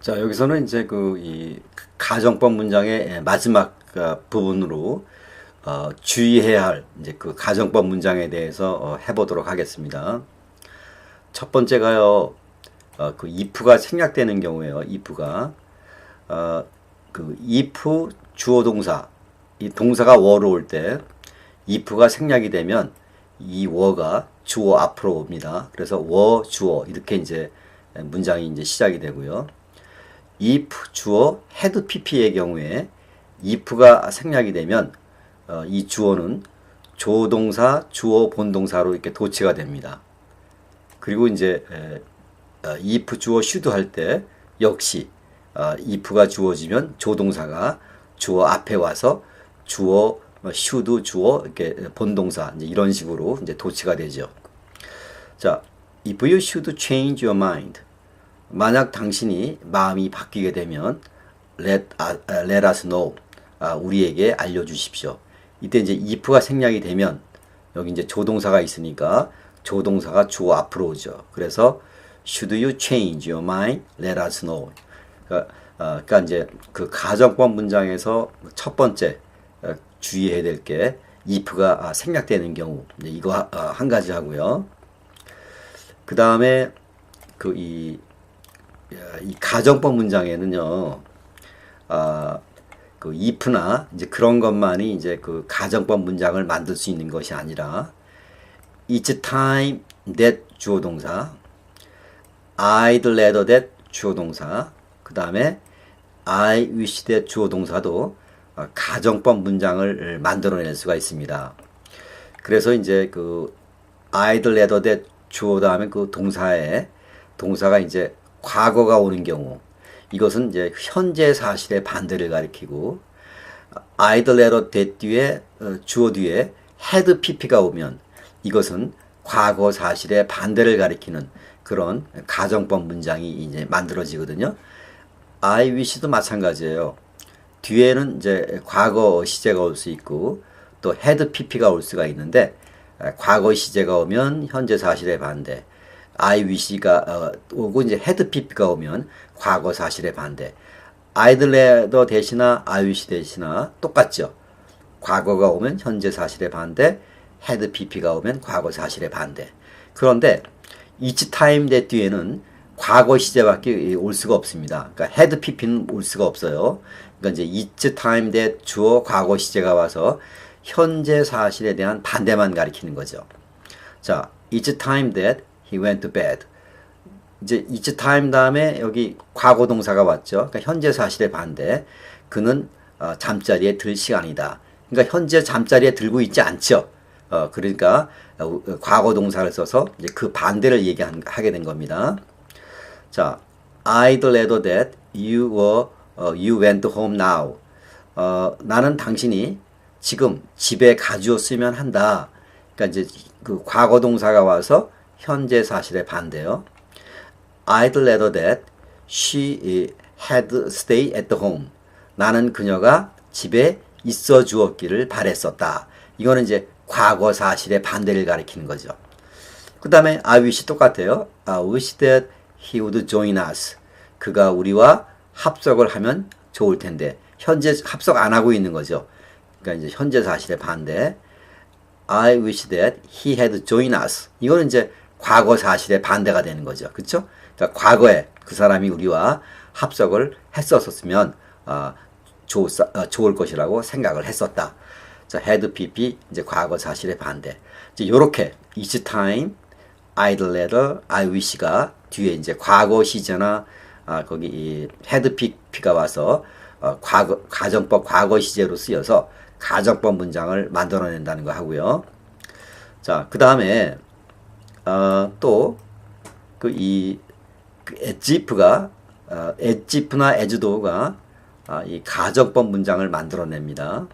자, 여기서는 이제 그 이 가정법 문장의 마지막 어, 부분으로 어, 주의해야 할 이제 그 가정법 문장에 대해서 어, 해보도록 하겠습니다. 첫 번째가요, 어, 그 if가 생략되는 경우에요. if가 어, 그 if 주어 동사 이 동사가 워로 올 때 if가 생략이 되면 이 워가 주어 앞으로 옵니다. 그래서 워 주어 이렇게 이제 문장이 이제 시작이 되고요. If 주어 had pp의 경우에 if가 생략이 되면 어, 이 주어는 조동사, 주어, 본동사로 이렇게 도치가 됩니다. 그리고 이제 에, 어, if 주어 should 할 때 역시 어, if가 주어지면 조동사가 주어 앞에 와서 주어 어, should 주어 이렇게 본동사 이제 이런 식으로 이제 도치가 되죠. 자, if you should change your mind 만약 당신이 마음이 바뀌게 되면 let, uh, let us know. 아, 우리에게 알려주십시오. 이때 이제 if가 생략이 되면 여기 이제 조동사가 있으니까 조동사가 주어 앞으로 오죠. 그래서 should you change your mind? let us know. 그러니까, 어, 그러니까 이제 그 가정법 문장에서 첫 번째 어, 주의해야 될 게 if가 아, 생략되는 경우 이거 어, 한 가지 하고요. 그 다음에 그 이 이 가정법 문장에는요, 아, 그 if나 이제 그런 것만이 이제 그 가정법 문장을 만들 수 있는 것이 아니라 it's time that 주어 동사, I'd rather that 주어 동사, 그 다음에 I wish that 주어 동사도 가정법 문장을 만들어낼 수가 있습니다. 그래서 이제 그 I'd rather that 주어 다음에 그 동사에 동사가 이제 과거가 오는 경우 이것은 이제 현재 사실의 반대를 가리키고 rather that 뒤에 어, 주어 뒤에 had pp가 오면 이것은 과거 사실의 반대를 가리키는 그런 가정법 문장이 이제 만들어지거든요. I wish도 마찬가지예요. 뒤에는 이제 과거 시제가 올 수 있고 또 had pp가 올 수가 있는데 과거 시제가 오면 현재 사실의 반대, I wish가 어, 오고 이제 had pp가 오면 과거 사실의 반대. Rather 대신나 I wish 대신나 똑같죠. 과거가 오면 현재 사실의 반대, had pp가 오면 과거 사실의 반대. 그런데 each time that 뒤에는 과거 시제밖에 올 수가 없습니다. 그러니까 had pp는 올 수가 없어요. 그러니까 이제 each time that 주어 과거 시제가 와서 현재 사실에 대한 반대만 가리키는 거죠. 자, each time that he went to bed. 이제 each time 다음에 여기 과거 동사가 왔죠. 그러니까 현재 사실의 반대. 그는 어, 잠자리에 들 시간이다. 그러니까 현재 잠자리에 들고 있지 않죠. 어, 그러니까 어, 과거 동사를 써서 이제 그 반대를 얘기하게 된 겁니다. 자, I'd rather that you were uh, you went home now. 어, 나는 당신이 지금 집에 가주었으면 한다. 그러니까 이제 그 과거 동사가 와서 현재 사실의 반대요. I'd rather that she had stayed at home. 나는 그녀가 집에 있어 주었기를 바랬었다. 이거는 이제 과거 사실의 반대를 가리키는 거죠. 그 다음에 I wish 똑같아요. I wish that he would join us. 그가 우리와 합석을 하면 좋을 텐데 현재 합석 안 하고 있는 거죠. 그러니까 이제 현재 사실의 반대. I wish that he had joined us. 이거는 이제 과거 사실의 반대가 되는 거죠. 그렇죠? 그러니까 과거에 그 사람이 우리와 합석을 했었으면 어, 좋, 어, 좋을 것이라고 생각을 했었다. 자, had pp 이제 과거 사실의 반대. 이제 요렇게 each time, I'd rather, I wish가 뒤에 이제 과거 시제나 아, 거기 이 had pp가 와서 어, 과거 가정법 과거 시제로 쓰여서 가정법 문장을 만들어낸다는 거 하고요. 자, 그 다음에 어, 또그이 그 에지프가 어, 에지프나 에즈도가 어, 이 가정법 문장을 만들어냅니다.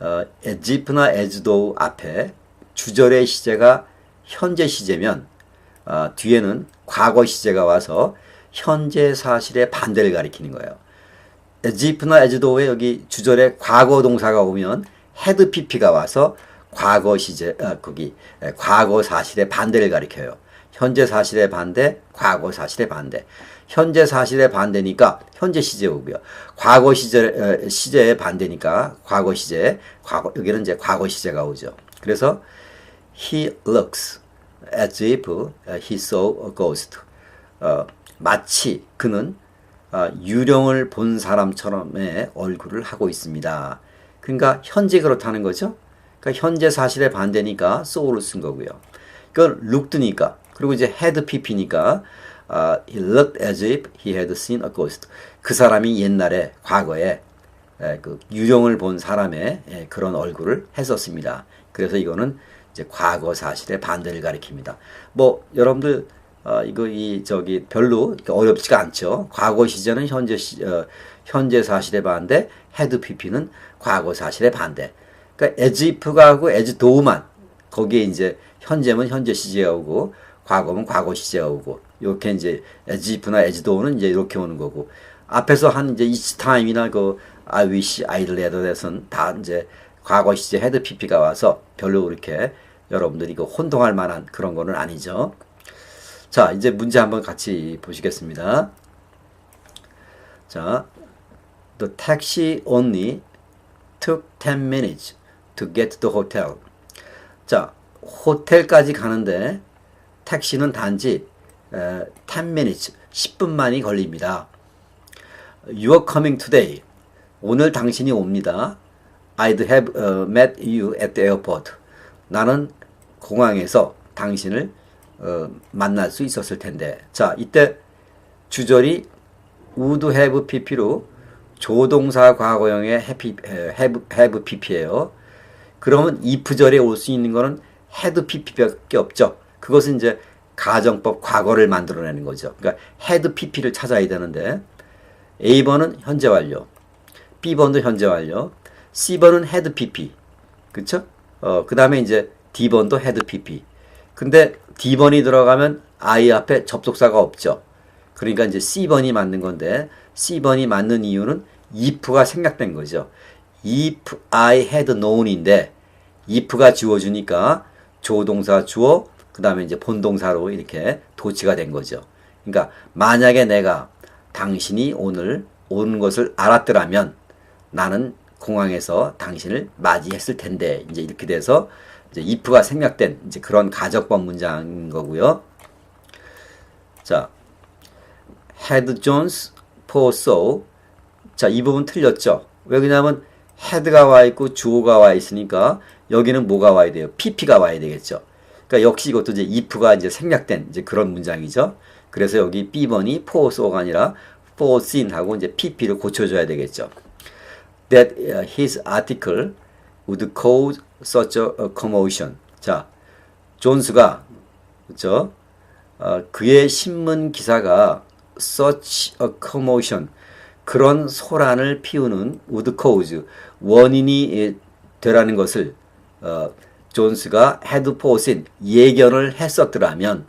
어, 에지프나 에즈도 앞에 주절의 시제가 현재 시제면 어, 뒤에는 과거 시제가 와서 현재 사실의 반대를 가리키는 거예요. 에지프나 에즈도에 여기 주절에 과거 동사가 오면 헤드 pp가 와서 과거 시제 아, 거기 과거 사실의 반대를 가리켜요. 현재 사실의 반대, 과거 사실의 반대. 현재 사실의 반대니까 현재 시제 오고요. 과거 시제 시제의 반대니까 과거 시제. 과거 여기는 이제 과거 시제가 오죠. 그래서 he looks as if he saw a ghost. 어, 마치 그는 어, 유령을 본 사람처럼의 얼굴을 하고 있습니다. 그러니까 현재 그렇다는 거죠. 그러니까 현재 사실의 반대니까 so를 쓴 거고요. 그건 looked니까 그리고 이제 had pp니까 uh, he looked as if he had seen a ghost. 그 사람이 옛날에 과거에 에, 그 유령을 본 사람의 에, 그런 얼굴을 했었습니다. 그래서 이거는 이제 과거 사실의 반대를 가리킵니다. 뭐 여러분들 어, 이거 이 저기 별로 어렵지가 않죠. 과거 시제는 현재 시, 어, 현재 사실의 반대, had pp는 과거 사실의 반대. 그러니까 as if가 하고 as tho만 거기에 이제 현재면 현재 시제가 오고 과거면 과거 시제가 오고 이렇게 이제 as though는 이제 이렇게 오는 거고 앞에서 한 이제 each time이나 그 I wish, I'd rather에서는 다 이제 과거 시제 had pp가 와서 별로 그렇게 여러분들이 그 혼동할 만한 그런 거는 아니죠. 자, 이제 문제 한번 같이 보시겠습니다. 자, the taxi only took 10 minutes to get to the hotel. 자, 호텔까지 가는데 택시는 단지 에, 10 minutes, 10분만이 걸립니다. You are coming today. 오늘 당신이 옵니다. I'd have uh, met you at the airport. 나는 공항에서 당신을 어, 만날 수 있었을 텐데. 자, 이때 주절이 would have pp로 조동사 과거형의 have, have, have pp예요. 그러면 if절에 올 수 있는 거는 had pp밖에 없죠. 그것은 이제 가정법 과거를 만들어내는 거죠. 그러니까 had pp를 찾아야 되는데 A번은 현재 완료, B번도 현재 완료, C번은 had pp. 그쵸? 어, 그 다음에 이제 D번도 had pp. 근데 D번이 들어가면 I 앞에 접속사가 없죠. 그러니까 이제 C번이 맞는 건데 C번이 맞는 이유는 if가 생략된 거죠. If I had known인데 if가 지워주니까 조동사 주어 그 다음에 이제 본동사로 이렇게 도치가 된 거죠. 그러니까 만약에 내가 당신이 오늘 오는 것을 알았더라면 나는 공항에서 당신을 맞이했을 텐데 이제 이렇게 돼서 이제 if가 생략된 이제 그런 가정법 문장인 거고요. 자, had Jones for so 자, 이 부분 틀렸죠. 왜 그러냐 면 head가 와 있고 주어가 와 있으니까 여기는 뭐가 와야 돼요? pp가 와야 되겠죠. 그러니까 역시 이것도 이제 if가 이제 생략된 이제 그런 문장이죠. 그래서 여기 B번이 for so가 아니라 for seen 하고 이제 pp를 고쳐줘야 되겠죠. That his article would cause such a commotion. 자, 존스가 그렇죠? 어, 그의 신문 기사가 such a commotion 그런 소란을 피우는 cause 원인이 되라는 것을 어, 존스가 foreseen 예견을 했었더라면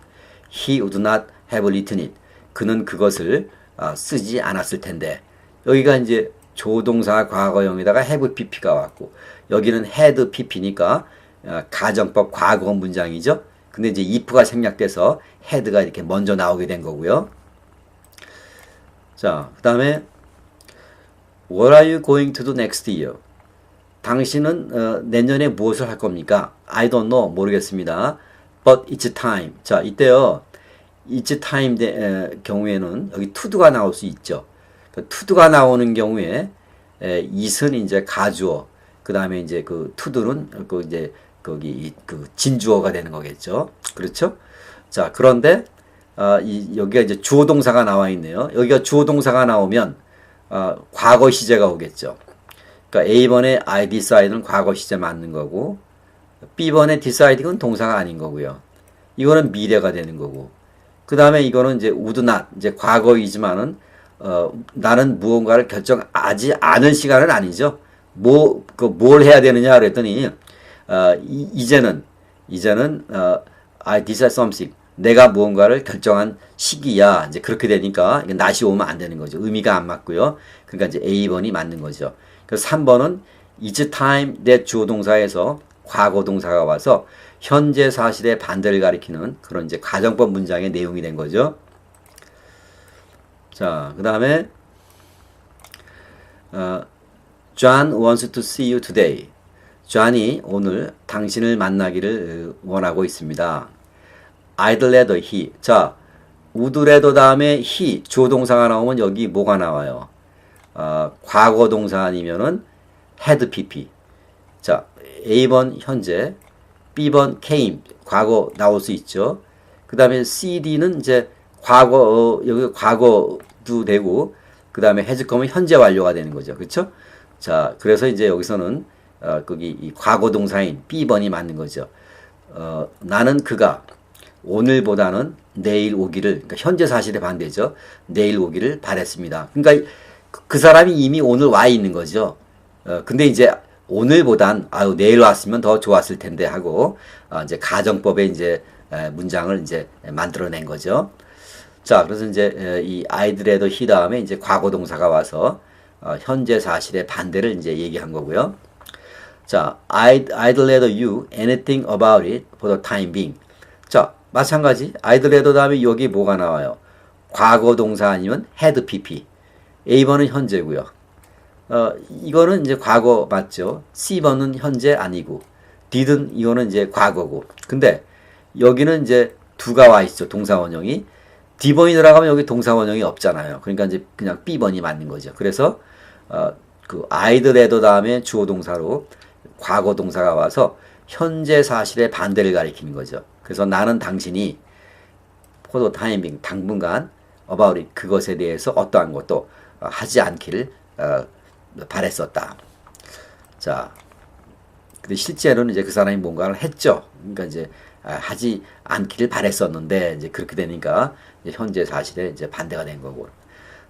he would not have written it 그는 그것을 어, 쓰지 않았을 텐데 여기가 이제 조동사 과거형에다가 have pp가 왔고 여기는 had pp니까 어, 가정법 과거 문장이죠. 근데 이제 if가 생략돼서 had가 이렇게 먼저 나오게 된 거고요. 자, 그 다음에 What are you going to do next year? 당신은 어, 내년에 무엇을 할 겁니까? I don't know. 모르겠습니다. But it's time. 자, 이때요. it's time 대, 에, 경우에는 여기 to도가 나올 수 있죠. 그 to도가 나오는 경우에 에, it은 이제 가주어, 그 다음에 이제 그 to도는 그 이제 거기 그 진주어가 되는 거겠죠. 그렇죠? 자, 그런데 어, 이, 여기가 이제 주어 동사가 나와 있네요. 여기가 주어 동사가 나오면 어, 과거 시제가 오겠죠. 그러니까 A번에 I decide는 과거 시제 맞는 거고 B번에 deciding은 동사가 아닌 거고요. 이거는 미래가 되는 거고 그 다음에 이거는 이제 would not 이제 과거이지만은 어, 나는 무언가를 결정하지 않은 시간은 아니죠. 뭐, 그, 뭘 해야 되느냐 그랬더니, 어, 이, 이제는, 이제는, 어, I decide something. 내가 무언가를 결정한 시기야. 이제 그렇게 되니까, 낫이 오면 안 되는 거죠. 의미가 안 맞고요. 그러니까 이제 A번이 맞는 거죠. 그래서 3번은 it's time that 주어 동사에서 과거 동사가 와서 현재 사실의 반대를 가리키는 그런 이제 가정법 문장의 내용이 된 거죠. 자, 그 다음에 어, John wants to see you today. 존이 오늘 당신을 만나기를 원하고 있습니다. I'd rather he. 자, would rather 다음에 he 주어동사가 나오면 여기 뭐가 나와요? 어, 과거 동사 아니면은 had pp. 자, A번 현재, B번 came 과거 나올 수 있죠. 그 다음에 CD는 이제 과거 어, 여기 과거도 되고 그 다음에 come은 현재 완료가 되는 거죠. 그렇죠? 자, 그래서 이제 여기서는 어, 거기 이 과거 동사인 B번이 맞는 거죠. 어, 나는 그가 오늘보다는 내일 오기를 그러니까 현재 사실의 반대죠. 내일 오기를 바랬습니다. 그러니까 그 사람이 이미 오늘 와 있는 거죠. 어, 근데 이제 오늘보단 아유 내일 왔으면 더 좋았을 텐데 하고 어, 이제 가정법의 이제 에, 문장을 이제 만들어낸 거죠. 자, 그래서 이제 에, 이 아이들에도 히 다음에 이제 과거 동사가 와서 어, 현재 사실의 반대를 이제 얘기한 거고요. 자, I'd, I'd let you anything about it for the time being. 자, 마찬가지. Let 다음에 여기 뭐가 나와요? 과거 동사 아니면 had pp. A번은 현재고요. 어, 이거는 이제 과거 맞죠? C번은 현재 아니고 did은 이거는 이제 과거고. 근데 여기는 이제 두가 와 있죠. 동사 원형이. D번이 들어가면 여기 동사 원형이 없잖아요. 그러니까 이제 그냥 B번이 맞는 거죠. 그래서 어, 그 아이들에도 다음에 주어 동사로 과거 동사가 와서 현재 사실의 반대를 가리키는 거죠. 그래서 나는 당신이 포도 타이밍 당분간 it, 그것에 대해서 어떠한 것도 하지 않기를 어, 바랬었다. 자, 근데 실제로는 이제 그 사람이 뭔가를 했죠. 그러니까 이제 하지 않기를 바랬었는데 이제 그렇게 되니까 이제 현재 사실에 이제 반대가 된 거고.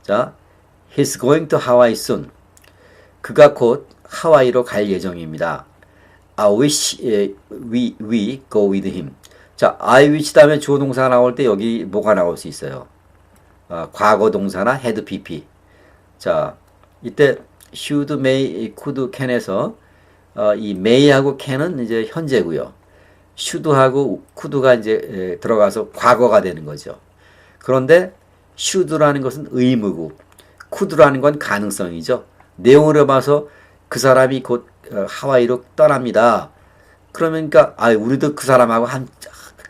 자, he's going to Hawaii soon. 그가 곧 하와이로 갈 예정입니다. I wish we, we go with him. 자, I wish 다음에 주어 동사가 나올 때 여기 뭐가 나올 수 있어요? 어, 과거 동사나 had pp. 자, 이때 should, may, could, can에서 어, 이 may하고 can은 이제 현재고요. should하고 could가 이제 에, 들어가서 과거가 되는 거죠. 그런데 should라는 것은 의무고 could라는 건 가능성이죠. 내용을 봐서 그 사람이 곧 어, 하와이로 떠납니다. 그러니까 아 우리도 그 사람하고 한,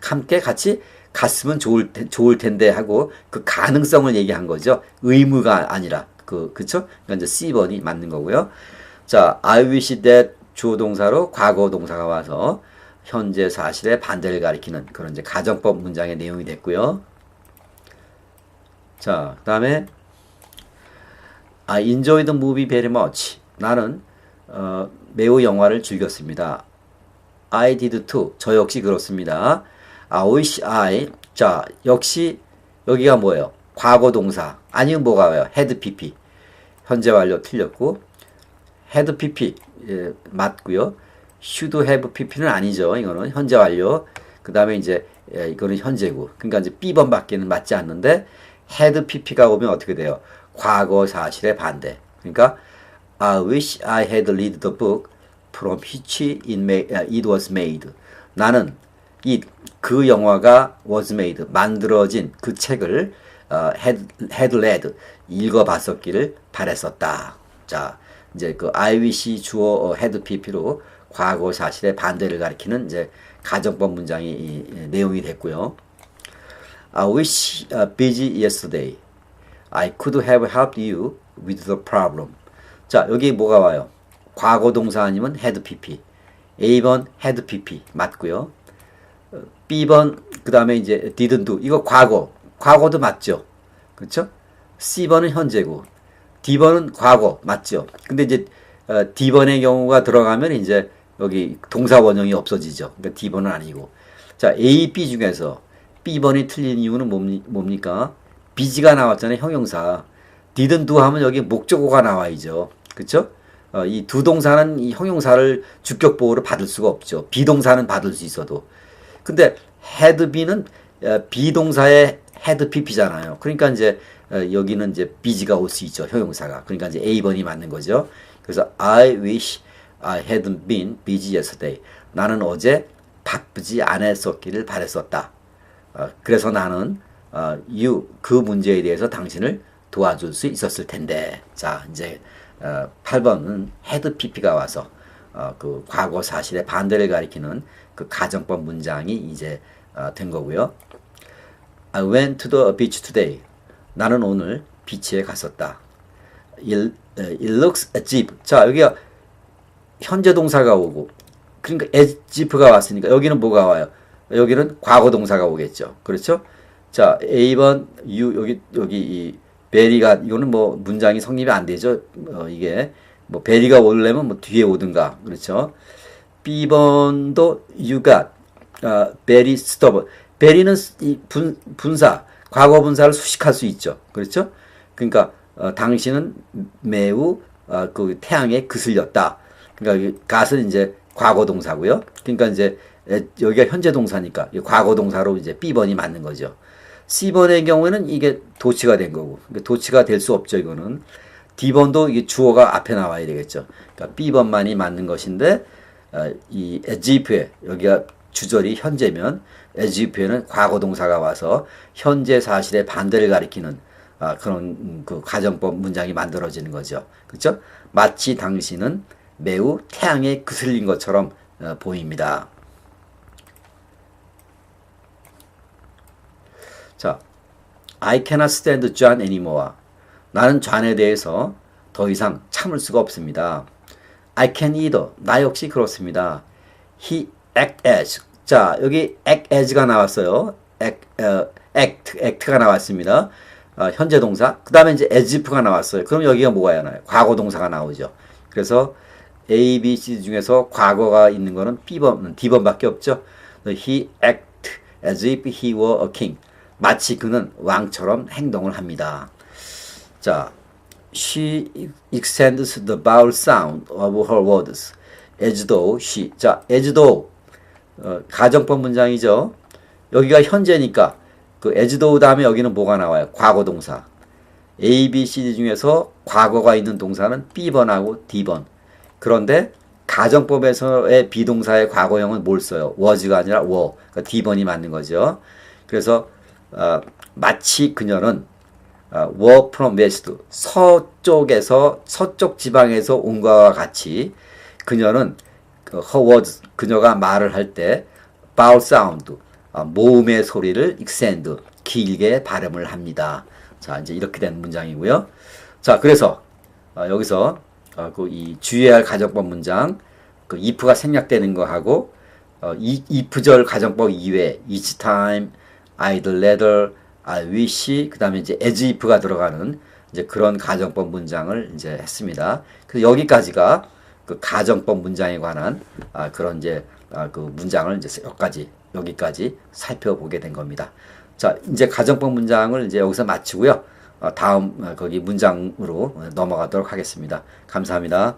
함께 같이 갔으면 좋을 좋을 텐데 하고 그 가능성을 얘기한 거죠. 의무가 아니라 그 그쵸? 그러니까 이제 C번이 맞는 거고요. 자, I wish that 주어 동사로 과거 동사가 와서 현재 사실의 반대를 가리키는 그런 이제 가정법 문장의 내용이 됐고요. 자, 그 다음에 I enjoyed the movie very much. 나는 어, 매우 영화를 즐겼습니다. I did too. 저 역시 그렇습니다. I wish I. 자, 역시 여기가 뭐예요? 과거 동사. 아니면 뭐가 와요? had pp. 현재 완료 틀렸고 had pp 예, 맞고요. should pp는 아니죠. 이거는 현재 완료. 그 다음에 이제 예, 이거는 현재고. 그러니까 이제 B번 밖에는 맞지 않는데 had pp가 오면 어떻게 돼요? 과거 사실의 반대. 그러니까 I wish I had read the book from which it, made, it was made. 나는 이 그 영화가 was made 만들어진 그 책을 uh, had, had read 읽어봤었기를 바랬었다. 자 이제 그 I wish 주어 had pp로 과거 사실의 반대를 가리키는 이제 가정법 문장이 이, 이, 내용이 됐고요. I wish uh, busy yesterday. I could have helped you with the problem. 자, 여기 뭐가 와요? 과거 동사 아니면 had pp. A번 had pp 맞고요. B번 그 다음에 이제 didn't do. 이거 과거. 과거도 맞죠. 그렇죠? C번은 현재고 D번은 과거 맞죠. 근데 이제 어, D번의 경우가 들어가면 이제 여기 동사 원형이 없어지죠. 그러니까 D번은 아니고. 자, A, B 중에서 B번이 틀린 이유는 뭡니까? 비지가 나왔잖아요. 형용사. didn't do 하면 여기 목적어가 나와야죠. 그쵸? 어, 이 두 동사는 이 형용사를 주격 보호를 받을 수가 없죠. 비동사는 받을 수 있어도. 근데 had be는 어, 비동사의 had pp잖아요. 그러니까 이제 어, 여기는 이제 bg가 올 수 있죠. 형용사가. 그러니까 이제 A번이 맞는 거죠. 그래서 I wish I had been busy yesterday. 나는 어제 바쁘지 않았었기를 바랬었다. 어, 그래서 나는 어, you 그 문제에 대해서 당신을 도와줄 수 있었을 텐데. 자, 이제 어, 8번은 헤드 PP가 와서 어, 그 과거 사실의 반대를 가리키는 그 가정법 문장이 이제 어, 된 거고요. I went to the beach today. 나는 오늘 비치에 갔었다. It, it looks as if. 자, 여기가 현재 동사가 오고, 그러니까 as if가 왔으니까 여기는 뭐가 와요? 여기는 과거 동사가 오겠죠. 그렇죠? 자, A번 you 여기 여기 이 베리가 이거는 뭐 문장이 성립이 안 되죠. 어, 이게 뭐 베리가 오려면 뭐 뒤에 오든가 그렇죠. You got 어, 베리 스톱 베리는 분사 과거 분사를 수식할 수 있죠. 그렇죠? 그러니까 어, 당신은 매우 어, 그 태양에 그슬렸다. 그러니까 이 gat은 이제 과거 동사고요. 그러니까 이제 에, 여기가 현재 동사니까 이 과거 동사로 이제 B번이 맞는 거죠. C번의 경우에는 이게 도치가 된 거고 그러니까 도치가 될 수 없죠. 이거는 D번도 이게 주어가 앞에 나와야 되겠죠. 그러니까 B번만이 맞는 것인데 어, 이 에지프에 여기가 주절이 현재면 에지프에는 과거 동사가 와서 현재 사실의 반대를 가리키는 아, 그런 그 가정법 문장이 만들어지는 거죠. 그렇죠? 마치 당신은 매우 태양에 그슬린 것처럼 어, 보입니다. 자, I cannot stand John anymore. 나는 존에 대해서 더 이상 참을 수가 없습니다. I can either. 나 역시 그렇습니다. He act as. 자, 여기 act as가 나왔어요. act, 어, act, act가 나왔습니다. 어, 현재 동사. 그 다음에 이제 as if가 나왔어요. 그럼 여기가 뭐가 나와요? 과거 동사가 나오죠. 그래서 A, B, C 중에서 과거가 있는 거는 B번, D번밖에 없죠. He act as if he were a king. 마치 그는 왕처럼 행동을 합니다. 자, she extends the vowel sound of her words as though she. 자, as though 어, 가정법 문장이죠. 여기가 현재니까 그 as though 다음에 여기는 뭐가 나와요? 과거 동사. A, B, C, D 중에서 과거가 있는 동사는 B번하고 D번. 그런데 가정법에서의 비동사의 과거형은 뭘 써요? was가 아니라 were. 그러니까 D번이 맞는 거죠. 그래서 어, 마치 그녀는 어, were from west 서쪽에서 서쪽 지방에서 온 것과 같이 그녀는 그 her words 그녀가 말을 할 때 vowel sound 어, 모음의 소리를 extend 길게 발음을 합니다. 자 이제 이렇게 된 문장이고요. 자 그래서 어, 여기서 어, 그이 주의해야 할 가정법 문장 그 if가 생략되는 거 하고 어, 이 if절 가정법 이외 each time I'd rather, I wish, 그 다음에 이제 as if가 들어가는 이제 그런 가정법 문장을 이제 했습니다. 그래서 여기까지가 그 가정법 문장에 관한 아, 그런 이제 아, 그 문장을 이제 여기까지 여기까지 살펴보게 된 겁니다. 자, 이제 가정법 문장을 이제 여기서 마치고요. 어, 다음 어, 거기 문장으로 넘어가도록 하겠습니다. 감사합니다.